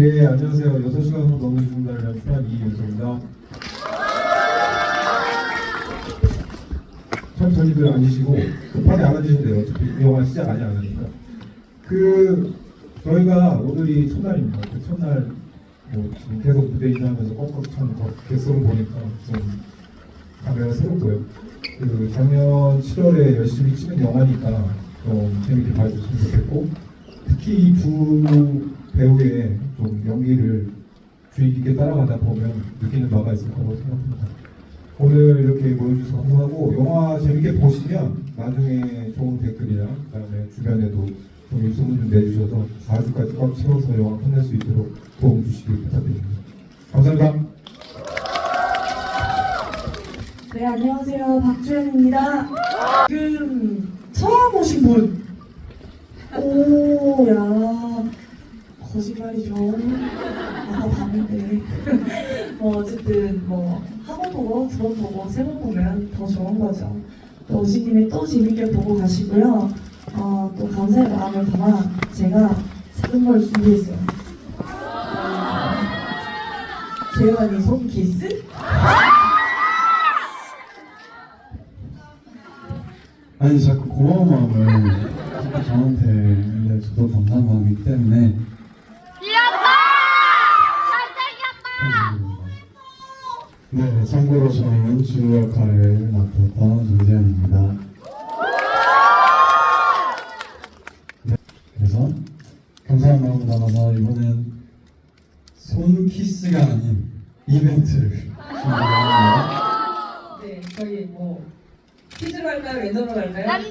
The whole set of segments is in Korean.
예, 안녕하세요. 6시간 후 너무 좋은 날이라 출연 이윤서입니다. 천천히들 앉으시고 급하게 안 앉으셔도 돼요. 어차피 이 영화 시작 아직 안 하니까. 그 저희가 오늘이 첫날입니다. 그 첫날 뭐 지금 계속 무대 인사하면서 꽉꽉 찬 객석을 보니까 좀 감회가 새롭고요. 그 작년 7월에 열심히 찍은 영화니까 좀 재밌게 봐주셨으면 좋겠고 특히 이두 배우의 좀 연기를 주의 깊게 따라가다 보면 느끼는 바가 있을 거라고 생각합니다. 오늘 이렇게 모여주셔서 감사하고 영화 재밌게 보시면 나중에 좋은 댓글이랑 그다음에 주변에도 좀 입소문 좀 내주셔서 4주까지 꽉 채워서 영화 끝낼 수 있도록 도움 주시길 부탁드립니다. 감사합니다. 네, 안녕하세요. 박주연입니다. 지금 처음 오신 분. 오, 야. 거짓말이죠. 아까 봤는데. 뭐, 어쨌든, 뭐, 한 번 보고, 두 번 보고, 세 번 보면 더 좋은 거죠. 또 김에 또 재밌게 보고 가시고요. 어, 또 감사의 마음을 담아 제가 작은 걸 준비했어요. 재환이 손 키스? 아니 자꾸 고마운 마음을 저한테 알려줘도 감사한 마음이기 때문에 네 참고로 저는 주요 역할을 맡았던 조재현입니다 네, 그래서 감사한 마음을 담아서 이번엔 손 키스가 아닌 이벤트를 준비합니다 네, 저희 뭐 퀴즈로 할까요? 랜덤으로 갈까요? 랜덤!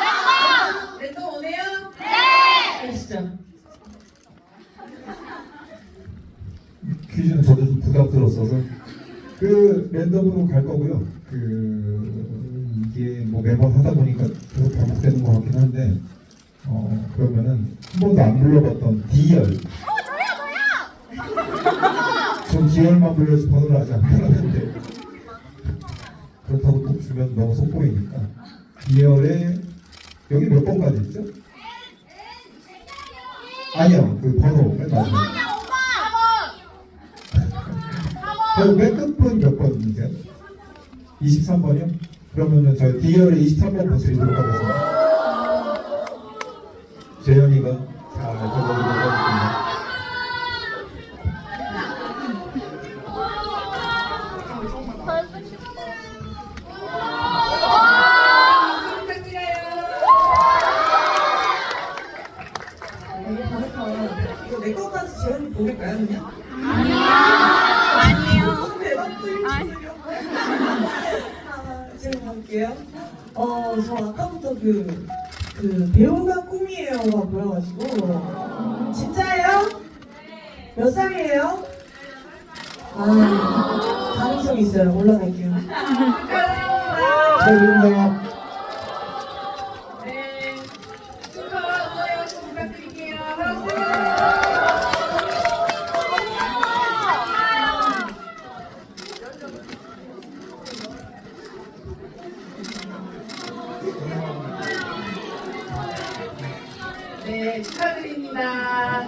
랜덤! 랜덤 오네요? 네! 가시죠. 퀴즈는 저도 좀 부담스러워서 그 랜덤으로 갈 거고요. 그 이게 뭐 매번 하다 보니까 계속 반복되는 것 같긴 한데 어 그러면은 한 번도 안 불러봤던 D열! 전 D열만 불려서 번호를 아직 안 불렀는데 그렇다고 꼭 주면 너무 속보이니까 D열에 여기 몇 번까지 있죠? 아니요 그 번호 맨 마지막 야, 오빠! 4번! 그럼 맨 끝분 몇 번이세요? 23번이요? 그러면은 저희 D열에 23번 보시도록 하겠습니다. 재현이가 잘 적어 갈게요. 어, 저 아까부터 그, 그 배우가 꿈이에요가 보여가지고 진짜예요? 몇 살이에요? 아, 가능성 있어요. 올라갈게요. 최윤정 축하드립니다.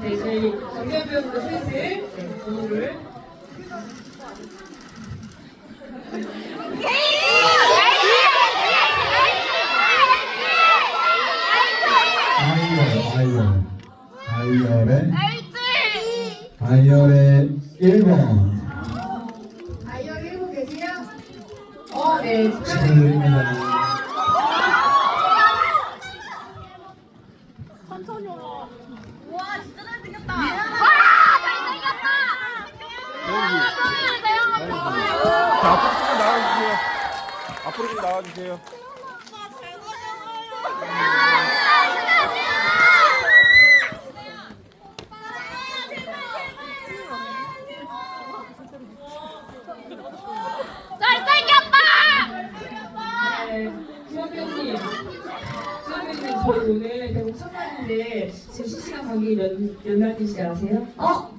네, 저희 정경 배우도 슬슬? 아이열의 1번 아이언 일곱 계세요? 어, 네, 축하드립니다. 축하드립니다 우와, 진짜 잘생겼다! 와, 잘생겼다! 와, 잘생겼다! 자, 앞으로 좀 나와주세요. 앞으로 좀 나와주세요. 네, 저희 오늘 대국 첫 날인데 지금 실시간 관객이 몇, 몇 날인지 아세요? 어?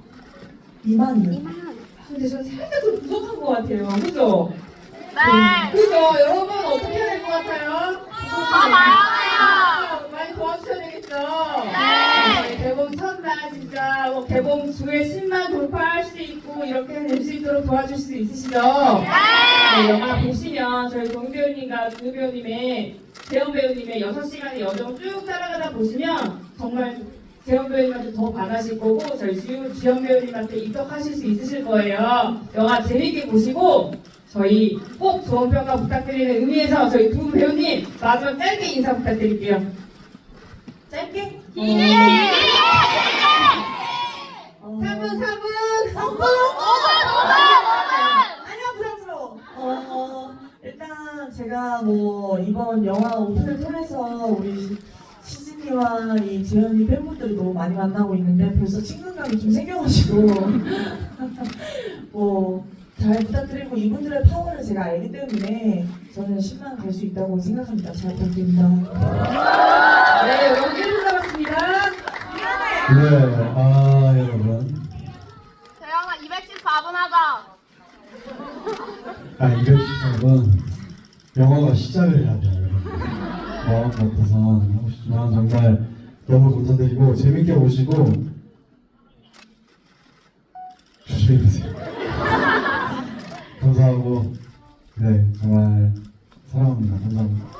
2만이요. 근데 저는 살짝 좀 부족한 것 같아요. 그죠? 네! 그죠? 여러분 어떻게 해야 될 것 같아요? 더 나아요! 많이 도와주셔야 되겠죠? 하셨죠? 네. 개봉 첫날 진짜 뭐 개봉 주에 10만 돌파할 수 있고 이렇게 될 수 있도록 도와줄 수 있으시죠? 네, 영화 보시면 저희 동 배우님과 두 배우님의 재현 배우님의 6시간의 여정 쭉 따라가다 보시면 정말 재현 배우님한테 더 반하실 거고 저희 지현 배우님한테 입덕하실 수 있으실 거예요. 영화 재밌게 보시고 저희 꼭 좋은 평가 부탁드리는 의미에서 저희 두 배우님 마지막 짧게 인사 부탁드릴게요. 짧게? 어, 3분 3분 3분? 아니야 부담스러워. 어, 일단 제가 뭐 이번 영화 오픈을 통해서 우리 시진이와 이 재현이 팬분들이 너무 많이 만나고 있는데 벌써 친근감이 좀 생겨가지고 뭐 잘 부탁드리고 이분들의 파워를 제가 알기 때문에 저는 10만 갈 수 있다고 생각합니다. 잘 부탁드립니다. 네 여러분 1분 남았습니다. 네, 아 여러분, 재영아 214분 하자. 아 이럴 시점은 영화가 시작을 해야 돼 마음 같아서 하고 싶지만 정말 너무 감사드리고 재밌게 보시고 조심히 가세요. 감사하고 네 정말 사랑합니다. 감사합니다.